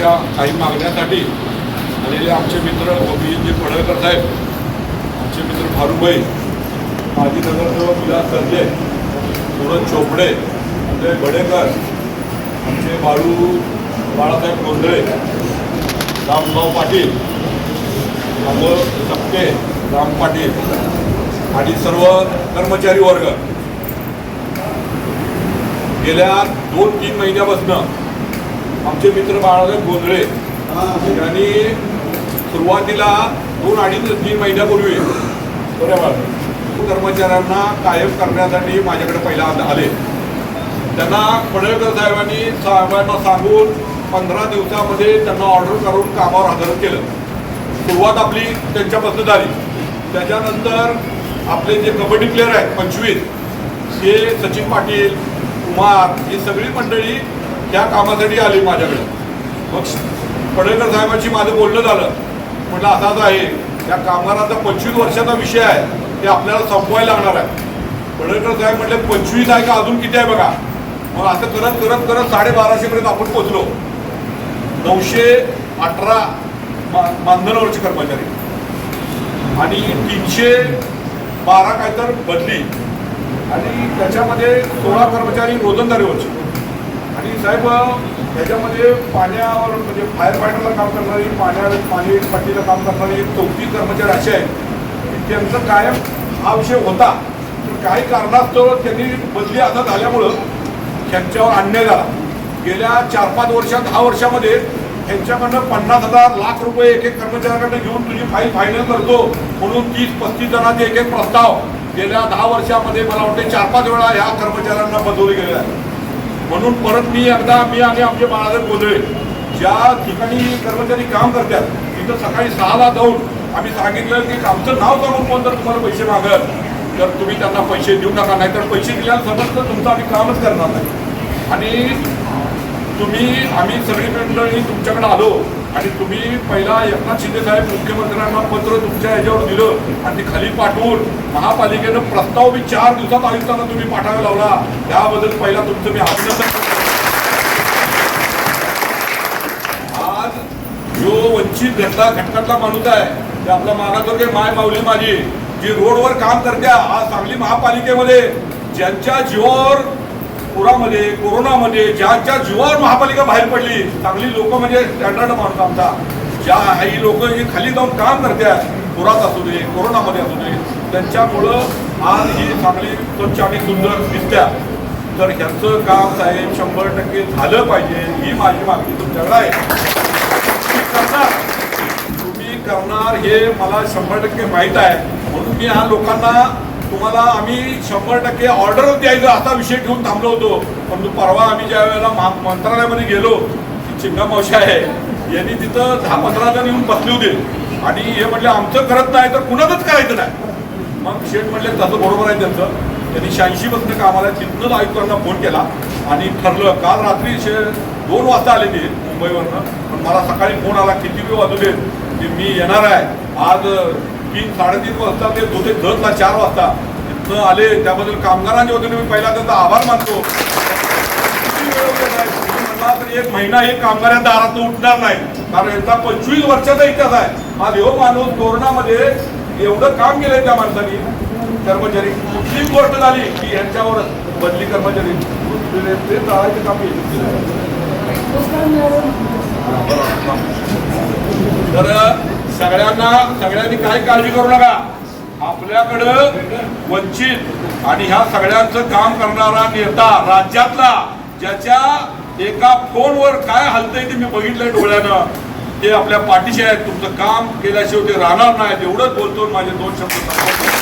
त्या काही मागण्यासाठी आलेले आमचे मित्र अभिजितजी पडळकर साहेब आमचे मित्र फारुबाई माजी नगरसेवक विलास सर्जे सुरज चोपडे अजय बडेकर आमचे बाळू बाळासाहेब गोंधळे रामभाऊ पाटील अमोल सपके राम पाटील आणि सर्व कर्मचारी वर्ग. गेल्या दोन तीन महिन्यापासून आमचे मित्र बाळासाहेब गोंधळे. यांनी सुरुवातीला दोन अडीच तीन महिन्यापूर्वी कर्मचाऱ्यांना कायम करण्यासाठी माझ्याकडे पहिला आले. त्यांना पडळकर साहेबांनी साहेबांना सांगून पंधरा दिवसामध्ये त्यांना ऑर्डर करून कामावर हजर केलं. सुरुवात आपली त्यांच्यापासून झाली. त्याच्यानंतर आपले जे कबड्डी प्लेअर आहेत पंचवीस हे सचिन पाटील कुमार ही सगळी मंडळी त्या कामासाठी आले माझ्याकडे. मग पडळकर साहेबांशी माझं बोलणं झालं. म्हटलं असाच आहे. त्या कामगाराचा पंचवीस वर्षाचा विषय आहे. ते आपल्याला संपवायला लागणार आहे. पडळकर साहेब म्हटले पंचवीस आहे का? अजून किती आहे बघा. मग असं करत करत करत साडेबाराशेपर्यंत आपण पोचलो नऊशे अठरा मा मानधनावरचे कर्मचारी. आणि तीनशे बारा काय तर बदली. आणि त्याच्यामध्ये सोळा कर्मचारी रोजंदारीवरचे. आणि साहेब त्याच्यामध्ये पाण्यावर म्हणजे फायर फायटरला काम करणारी पाण्या पाणी पट्टीला काम करणारी चौथी कर्मचारी असे आहेत. त्यांचं कायम हा विषय होता. पण काही कारणास्तव त्यांनी बदली आता झाल्यामुळं त्यांच्यावर अन्याय झाला. गेल्या चार पाच वर्षात दहा वर्षामध्ये त्यांच्याकडनं पन्नास हजार लाख रुपये एक एक कर्मचाऱ्याकडनं घेऊन तुझी फाईल फायनल करतो म्हणून तीस पस्तीस जणांचे एक एक प्रस्ताव गेल्या दहा वर्षामध्ये मला वाटते चार पाच वेळा ह्या कर्मचाऱ्यांना बदलले गेले आहे. म्हणून परत मी एकदा मी आणि आमचे बाळासाहेब बोलले ज्या ठिकाणी कर्मचारी काम करतात तिथं सकाळी सहाला जाऊन आम्ही सांगितलं की आमचं नाव सांगून कोण जर तुम्हाला पैसे मागत तर तुम्ही त्यांना पैसे देऊ नका नाही तर पैसे दिल्यानं समजतं तुमचं आम्ही कामच करणार नाही. आणि तुम्ही आम्ही सगळी मंडळी तुमच्याकडे आलो आणि तुम्ही पहिला एकनाथ शिंदे साहेब मुख्यमंत्र्यांना पत्र तुमच्या ह्याच्यावर दिलं आणि ते खाली पाठवून महापालिकेनं प्रस्ताव मी चार दिवसात आयुक्तांना तुम्ही पाठवायला लावला. त्याबद्दल पहिला तुमचं मी अभिनंदन आज जो वंचित घटला घटकातला माणूस आहे ते आपला मागासवर्गीय माय माऊली माझी जी रोडवर काम करते आज सांगली महापालिकेमध्ये ज्यांच्या जीवावर पुरामध्ये कोरोनामध्ये ज्यांच्या जीवावर महापालिका बाहेर पडली चांगली लोक म्हणजे स्टँडर्ड माणूस आमचा. ज्या ही लोक ही खाली जाऊन काम करतात पुरात असू दे कोरोनामध्ये असू दे त्यांच्यामुळं आज ही चांगली स्वच्छ आणि सुंदर दिसत्या तर ह्याचं काम साहेब शंभर टक्के झालं पाहिजे ही माझी मागणी तुमच्याकडे आहे. तुम्ही करणार. तुम्ही करणार हे मला शंभर टक्के माहीत आहे. म्हणून मी ह्या लोकांना तुम्हाला आम्ही शंभर टक्के ऑर्डर द्यायचं असा विषय घेऊन थांबलो होतो. परंतु परवा आम्ही ज्या वेळेला महा मंत्रालयामध्ये गेलो चिन्ह मावशी आहे यांनी तिथं दहा पंधरा जण येऊन बसले होते. आणि हे म्हटले आमचं करत नाही तर कुणाचंच करायचं नाही. मग शेठ म्हटले तसं बरोबर आहे त्यांचं. त्यांनी शहाऐंशी पासून कामाला तिथनंच आयुक्तांना फोन केला. आणि ठरलं काल रात्री शे दोन वाजता आले ते मुंबईवरनं. पण मला सकाळी फोन आला किती वेळ वाजू देत की मी येणार आहे. आज तीन साडेतीन वाजता ते होते दसला चार वाजता तिथनं आले. त्याबद्दल कामगारांच्या वतीने मी पहिला त्यांचा आभार मानतो. म्हणला तर एक महिना हे कामगार या दारात उठणार नाही. कारण यांचा पंचवीस वर्षाचा इतिहास आहे. हा देव माणूस कोरोनामध्ये एवढं काम केलंय त्या माणसाने. कर्मचारी कुठलीच गोष्ट झाली की यांच्यावर बदली कर्मचारी. ते टाळायचं काम केलं. तर सगळ्यांना सगळ्यांनी काय काळजी करू नका. आपल्याकडं वंचित आणि ह्या सगळ्यांचं काम करणारा नेता राज्यातला ज्याच्या एका फोनवर काय हलतंय ते मी बघितलंय डोळ्यानं. ते आपल्या पाठीशी आहेत. तुमचं काम केल्याशिवाय ते राहणार नाही. एवढंच बोलतो माझे दोन शब्द